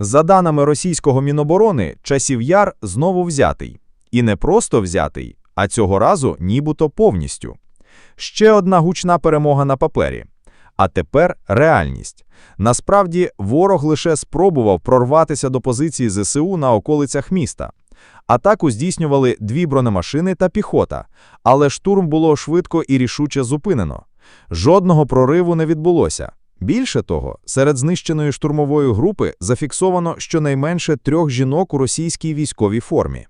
За даними російського Міноборони, часів яр знову взятий. І не просто взятий, а цього разу нібито повністю. Ще одна гучна перемога на папері. А тепер реальність. Насправді, ворог лише спробував прорватися до позиції ЗСУ на околицях міста. Атаку здійснювали дві бронемашини та піхота, але штурм було швидко і рішуче зупинено. Жодного прориву не відбулося. Більше того, серед знищеної штурмової групи зафіксовано щонайменше трьох жінок у російській військовій формі.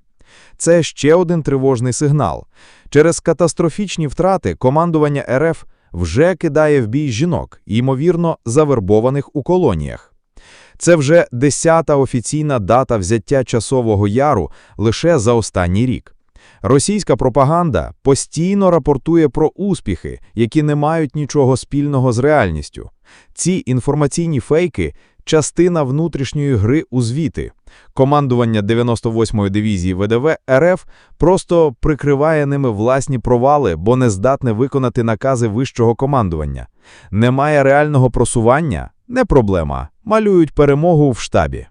Це ще один тривожний сигнал. Через катастрофічні втрати командування РФ вже кидає в бій жінок, ймовірно, завербованих у колоніях. Це вже десята офіційна дата взяття часового яру лише за останній рік. Російська пропаганда постійно рапортує про успіхи, які не мають нічого спільного з реальністю. Ці інформаційні фейки частина внутрішньої гри у звіти. Командування 98-ї дивізії ВДВ РФ просто прикриває ними власні провали, бо не здатне виконати накази вищого командування. Немає реального просування не проблема. Малюють перемогу в штабі.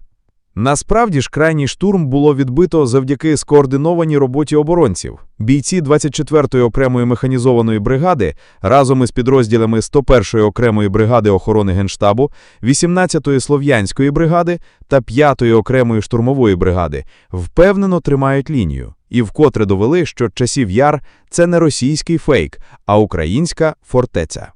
Насправді ж крайній штурм було відбито завдяки скоординованій роботі оборонців. Бійці 24-ї окремої механізованої бригади разом із підрозділами 101-ї окремої бригади охорони Генштабу, 18-ї Слов'янської бригади та 5-ї окремої штурмової бригади впевнено тримають лінію і вкотре довели, що часів яр – це не російський фейк, а українська фортеця.